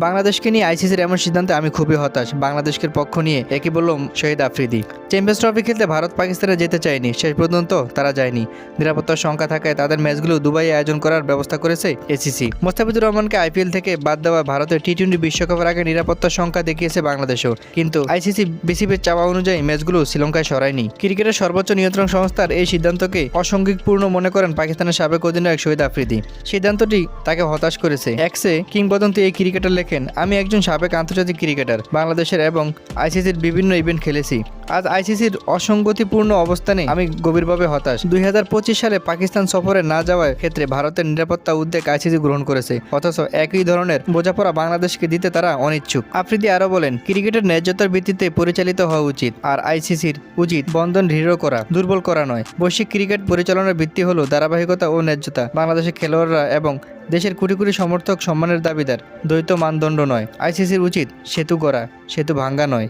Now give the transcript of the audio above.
বাংলাদেশকে নিয়ে আইসিসির এমন সিদ্ধান্তে আমি খুবই হতাশ। বাংলাদেশের পক্ষ নিয়ে একই বলল শহীদ আফ্রিদি। চ্যাম্পিয়ন্স ট্রফি খেলতে ভারত পাকিস্তানে যেতে চায়নি, শেষ পর্যন্ত তারা যায়নি। নিরাপত্তার সংখ্যা থাকায় তাদের ম্যাচগুলো দুবাই আয়োজন করার ব্যবস্থা করেছে এসিসি মোস্তাফিজুর রহমানকে আইপিএল থেকে বাদ দেওয়া ভারতের টি টোয়েন্টি বিশ্বকাপের আগে নিরাপত্তার সংখ্যা দেখিয়েছে বাংলাদেশও। কিন্তু আইসিসি বিসিবির চাওয়া অনুযায়ী ম্যাচগুলো শ্রীলঙ্কায় সরায়নি। ক্রিকেটের সর্বোচ্চ নিয়ন্ত্রণ সংস্থার এই সিদ্ধান্তকে অসঙ্গিকপূর্ণ মনে করেন পাকিস্তানের সাবেক অধিনায়ক শহীদ আফ্রিদি। সিদ্ধান্তটি তাকে হতাশ করেছে। এক্সে কিংবদন্তি এই ক্রিকেটার লেখেন, আমি একজন সাবেক আন্তর্জাতিক ক্রিকেটার, বাংলাদেশের এবং আইসিসির বিভিন্ন ইভেন্ট খেলেছি। আজ আইসিসির অসঙ্গতিপূর্ণ অবস্থানে আমি গভীরভাবে হতাশ। দুই হাজার পঁচিশ সালে পাকিস্তান সফরে না যাওয়ার ক্ষেত্রে ভারতের নিরাপত্তা উদ্যোগ আইসিসি গ্রহণ করেছে। অথচ একই ধরনের বোঝাপড়া বাংলাদেশকে দিতে তারা অনিচ্ছুক। আফ্রিদি আরও বলেন, ক্রিকেটের ন্যায্যতার ভিত্তিতে পরিচালিত হওয়া উচিত, আর আইসিসির উচিত বন্ধন দৃঢ় করা, দুর্বল করা নয়। বৈশ্বিক ক্রিকেট পরিচালনার ভিত্তি হল ধারাবাহিকতা ও ন্যায্যতা। বাংলাদেশের খেলোয়াড়রা এবং দেশের কোটি কোটি সমর্থক সম্মানের দাবিদার। দ্বৈত মানদণ্ড নয়। আইসিসির উচিত সেতু করা সেতু ভাঙ্গা নয়।